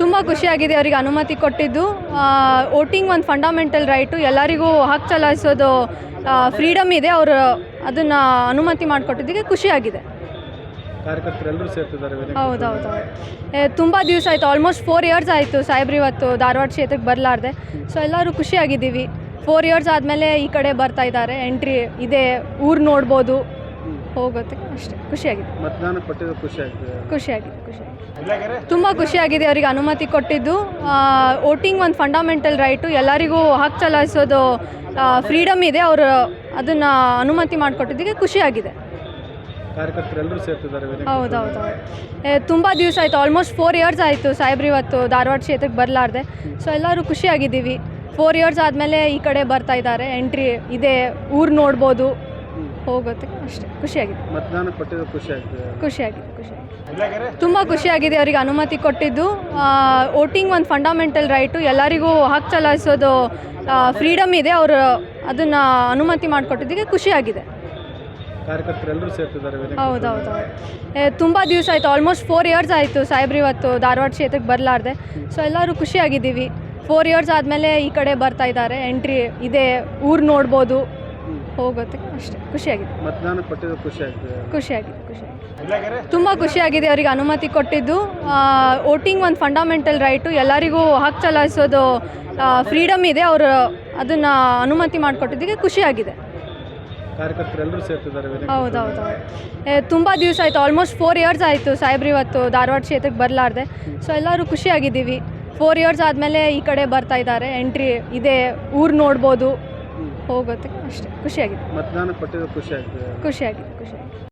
ತುಂಬ ಖುಷಿಯಾಗಿದೆ ಅವರಿಗೆ ಅನುಮತಿ ಕೊಟ್ಟಿದ್ದು. ವೋಟಿಂಗ್ ಒಂದು ಫಂಡಮೆಂಟಲ್ ರೈಟು ಎಲ್ಲರಿಗೂ ಹಕ್ ಚಲಾಯಿಸೋದು ಫ್ರೀಡಮ್ ಇದೆ. ಅವರು ಅದನ್ನು ಅನುಮತಿ ಮಾಡಿಕೊಟ್ಟಿದ್ದಕ್ಕೆ ಖುಷಿಯಾಗಿದೆ ಹೌದೌದು ತುಂಬ ದಿವಸ ಆಯಿತು. ಆಲ್ಮೋಸ್ಟ್ ಫೋರ್ ಇಯರ್ಸ್ ಆಯಿತು ಸಾಹೇಬ್ರಿ ಇವತ್ತು ಧಾರವಾಡ ಕ್ಷೇತ್ರಕ್ಕೆ ಬರಲಾರ್ದೆ. ಸೊ ಎಲ್ಲರೂ ಖುಷಿಯಾಗಿದ್ದೀವಿ ಫೋರ್ ಇಯರ್ಸ್ ಆದಮೇಲೆ ಈ ಕಡೆ ಬರ್ತಾ ಇದ್ದಾರೆ. ಎಂಟ್ರಿ ಇದೆ. ಊರು ನೋಡ್ಬೋದು. ಹೋಗುತ್ತೆ. ಅಷ್ಟೇ. ಖುಷಿಯಾಗಿದೆ. ಮತದಾನ ಕೊಟ್ಟಿದ್ದು ಖುಷಿ ಆಗ್ತದೆ ಖುಷಿಯಾಗಿದೆ ಖುಷಿಯಾಗಿದೆ. ತುಂಬ ಖುಷಿಯಾಗಿದೆ ಅವರಿಗೆ ಅನುಮತಿ ಕೊಟ್ಟಿದ್ದು. ವೋಟಿಂಗ್ ಒಂದು ಫಂಡಮೆಂಟಲ್ ರೈಟು ಎಲ್ಲರಿಗೂ ಹಕ್ ಚಲಾಯಿಸೋದು ಫ್ರೀಡಮ್ ಇದೆ. ಅವರು ಅದನ್ನು ಅನುಮತಿ ಮಾಡಿಕೊಟ್ಟಿದ್ದಕ್ಕೆ ಖುಷಿಯಾಗಿದೆ. ಕಾರ್ಯಕರ್ತರು ಎಲ್ಲರೂ ಸೇರ್ತಿದ್ದಾರೆ ಹೌದೌದು ತುಂಬ ದಿವಸ ಆಯಿತು. ಆಲ್ಮೋಸ್ಟ್ ಫೋರ್ ಇಯರ್ಸ್ ಆಯಿತು ಸಾಹೇಬ್ರಿ ಇವತ್ತು ಧಾರವಾಡ ಕ್ಷೇತ್ರಕ್ಕೆ ಬರಲಾರ್ದೆ. ಸೊ ಎಲ್ಲರೂ ಖುಷಿಯಾಗಿದ್ದೀವಿ. ಫೋರ್ ಇಯರ್ಸ್ ಆದಮೇಲೆ ಈ ಕಡೆ ಬರ್ತಾ ಇದ್ದಾರೆ. ಎಂಟ್ರಿ ಇದೆ ಊರು ನೋಡ್ಬೋದು. ಹೋಗುತ್ತೆ ಅಷ್ಟೇ. ಖುಷಿಯಾಗಿದೆ. ಮತದಾನ ಕೊಟ್ಟಿದ್ದು ಖುಷಿ ಆಗ್ತದೆ. ಖುಷಿಯಾಗಿದೆ ಖುಷಿಯಾಗಿದೆ. ತುಂಬ ಖುಷಿಯಾಗಿದೆ ಅವರಿಗೆ ಅನುಮತಿ ಕೊಟ್ಟಿದ್ದು. ವೋಟಿಂಗ್ ಒಂದು ಫಂಡಮೆಂಟಲ್ ರೈಟು ಎಲ್ಲರಿಗೂ ಹಕ್ಕು ಚಲಾಯಿಸೋದು ಫ್ರೀಡಮ್ ಇದೆ. ಅವರು ಅದನ್ನು ಅನುಮತಿ ಮಾಡಿಕೊಟ್ಟಿದ್ದಕ್ಕೆ ಖುಷಿಯಾಗಿದೆ. ಸೇರ್ತಿದ್ದಾರೆ ಹೌದೌದು ತುಂಬ ದಿವಸ ಆಯಿತು. ಆಲ್ಮೋಸ್ಟ್ ಫೋರ್ ಇಯರ್ಸ್ ಆಯಿತು ಸಾಹೇಬ್ರು ಇವತ್ತು ಧಾರವಾಡ ಕ್ಷೇತ್ರಕ್ಕೆ ಬರಲಾರ್ದೆ. ಸೊ ಎಲ್ಲರೂ ಖುಷಿಯಾಗಿದ್ದೀವಿ. ಫೋರ್ ಇಯರ್ಸ್ ಆದಮೇಲೆ ಈ ಕಡೆ ಬರ್ತಾ ಇದ್ದಾರೆ. ಎಂಟ್ರಿ ಇದೆ. ಊರು ನೋಡ್ಬೋದು. ಹೋಗುತ್ತೆ ಅಷ್ಟೇ. ಖುಷಿಯಾಗಿದೆ. ಮತದಾನ ಕೊಟ್ಟಿದ್ದು ಖುಷಿ ಆಗ್ತದೆ ಖುಷಿಯಾಗಿದೆ ಖುಷಿಯಾಗಿದೆ. ತುಂಬ ಖುಷಿಯಾಗಿದೆ ಅವರಿಗೆ ಅನುಮತಿ ಕೊಟ್ಟಿದ್ದು. ವೋಟಿಂಗ್ ಒಂದು ಫಂಡಮೆಂಟಲ್ ರೈಟು ಎಲ್ಲರಿಗೂ ಹಕ್ಕು ಚಲಾಯಿಸೋದು ಫ್ರೀಡಮ್ ಇದೆ. ಅವರು ಅದನ್ನು ಅನುಮತಿ ಮಾಡಿಕೊಟ್ಟಿದ್ದಕ್ಕೆ ಖುಷಿಯಾಗಿದೆ. ಆಗಿದೆ ಎಲ್ಲರೂ ಸೇರ್ತಿದ್ದಾರೆ ಹೌದೌದು ತುಂಬ ದಿವಸ ಆಯಿತು. ಆಲ್ಮೋಸ್ಟ್ ಫೋರ್ ಇಯರ್ಸ್ ಆಯಿತು ಸಾಹೇಬ್ರು ಇವತ್ತು ಧಾರವಾಡ ಕ್ಷೇತ್ರಕ್ಕೆ ಬರಲಾರ್ದೆ. ಸೊ ಎಲ್ಲರೂ ಖುಷಿಯಾಗಿದ್ದೀವಿ. ಫೋರ್ ಇಯರ್ಸ್ ಆದಮೇಲೆ ಈ ಕಡೆ ಬರ್ತಾ ಇದ್ದಾರೆ. ಎಂಟ್ರಿ ಇದೆ. ಊರು ನೋಡ್ಬೋದು. ಹೋಗುತ್ತೆ ಅಷ್ಟೇ. ಖುಷಿಯಾಗಿದೆ. ಮತದಾನ ಕೊಟ್ಟಿದ್ದು ಖುಷಿ ಆಗ್ತದೆ ಖುಷಿಯಾಗಿದೆ ಖುಷಿಯಾಗಿದೆ.